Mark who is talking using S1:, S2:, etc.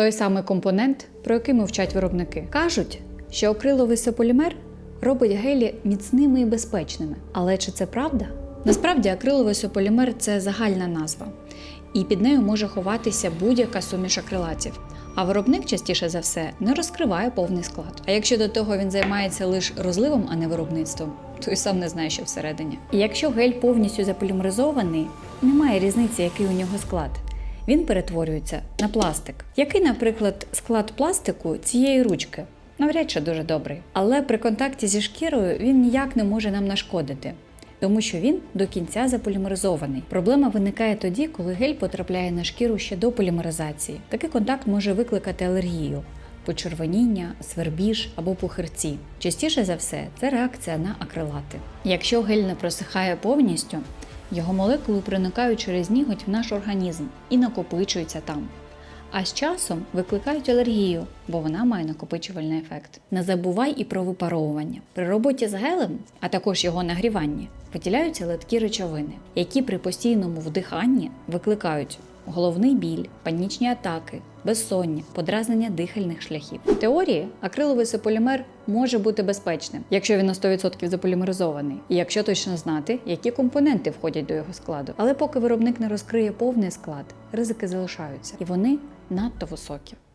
S1: той самий компонент, про який мовчать виробники. Кажуть, що акриловий сополімер робить гелі міцними і безпечними. Але чи це правда? Насправді акриловий сополімер це загальна назва, і під нею може ховатися будь-яка суміш акрилатів. А виробник частіше за все не розкриває повний склад. А якщо до того він займається лише розливом, а не виробництвом, то й сам не знає, що всередині. І якщо гель повністю заполімеризований, немає різниці, який у нього склад. Він перетворюється на пластик. Який, наприклад, склад пластику цієї ручки? Навряд чи дуже добрий. Але при контакті зі шкірою він ніяк не може нам нашкодити. Тому що він до кінця заполімеризований. Проблема виникає тоді, коли гель потрапляє на шкіру ще до полімеризації. Такий контакт може викликати алергію, почервоніння, свербіж або пухирці. Частіше за все, це реакція на акрилати. Якщо гель не просихає повністю, його молекули проникають через ніготь в наш організм і накопичуються там. А з часом викликають алергію, бо вона має накопичувальний ефект. Не забувай і про випаровування. При роботі з гелем, а також його нагріванні, виділяються литкі речовини, які при постійному вдиханні викликають головний біль, панічні атаки, безсоння, подразнення дихальних шляхів. В теорії акриловий сополімер може бути безпечним, якщо він на 100% заполімеризований, і якщо точно знати, які компоненти входять до його складу. Але поки виробник не розкриє повний склад, ризики залишаються, і вони надто високі.